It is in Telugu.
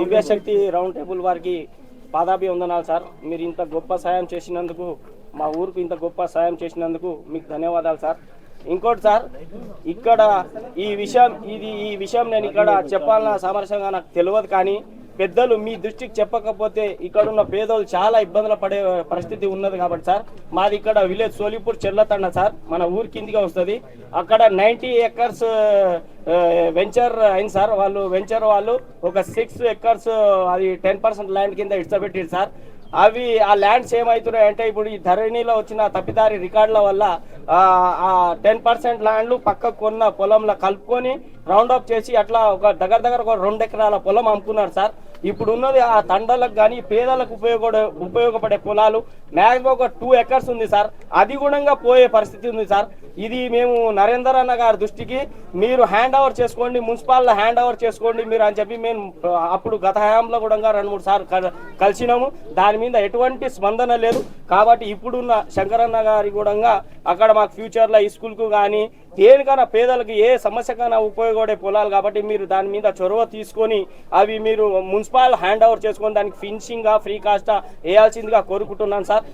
దివ్యశక్తి రౌండ్ టేబుల్ వారికి పాదాభివందనాలు సార్. మీరు ఇంత గొప్ప సాయం చేసినందుకు మా ఊరికి ఇంత గొప్ప సాయం చేసినందుకు మీకు ధన్యవాదాలు సార్. ఇంకోటి సార్ ఇక్కడ ఈ విషయం ఇది ఈ విషయం నేను ఇక్కడ చెప్పాలన్న సామరస్యంగా నాకు తెలియదు కానీ పెద్దలు మీ దృష్టికి చెప్పకపోతే ఇక్కడ ఉన్న పేదోళ్ళు చాలా ఇబ్బందులు పడే పరిస్థితి ఉన్నది కాబట్టి సార్. మాది ఇక్కడ విలేజ్ సోలిపూర్ చెర్లతండ సార్. మన ఊరి కిందిగా వస్తుంది. అక్కడ నైంటీ ఎకర్స్ వెంచర్ అయింది సార్. వాళ్ళు వెంచర్ వాళ్ళు ఒక సిక్స్ ఎకర్స్ అది టెన్ పర్సెంట్ ల్యాండ్ కింద ఇడ్చబెట్టిరు సార్. అవి ఆ ల్యాండ్స్ ఏమవుతున్నాయి అంటే ఇప్పుడు ఈ ధరణిలో వచ్చిన తప్పిదారి రికార్డుల వల్ల ఆ టెన్ పర్సెంట్ ల్యాండ్లు పక్కకు కొన్న పొలంలో కలుపుకొని రౌండ్ అప్ చేసి అట్లా ఒక దగ్గర దగ్గర ఒక రెండు ఎకరాల పొలం అమ్ముకున్నారు సార్. ఇప్పుడు ఉన్నది ఆ తండలకు కానీ పేదలకు ఉపయోగపడే ఉపయోగపడే పొలాలు మ్యాక్సిమం ఒక టూ ఎకర్స్ ఉంది సార్. అది కూడా పోయే పరిస్థితి ఉంది సార్. ఇది మేము నరేందర్ అన్న గారి దృష్టికి మీరు హ్యాండ్ ఓవర్ చేసుకోండి మున్సిపాల్లో హ్యాండ్ ఓవర్ చేసుకోండి మీరు అని చెప్పి మేము అప్పుడు గత హయాంలో కూడా రెండు మూడు సార్లు కలిసినాము. దాని మీద ఎటువంటి స్పందన లేదు. కాబట్టి ఇప్పుడున్న శంకరన్న గారి కూడా అక్కడ మాకు ఫ్యూచర్లో ఈ స్కూల్కు కానీ దేనికైనా పేదలకు ఏ సమస్యకైనా ఉపయోగపడే పొలాలు కాబట్టి మీరు దాని మీద చొరవ తీసుకొని అవి మీరు మున్సిపల్ హ్యాండ్ ఓవర్ చేసుకొని దానికి ఫినిషింగ్గా ఫ్రీ కాస్టా వేయాల్సిందిగా కోరుకుంటున్నాను సార్.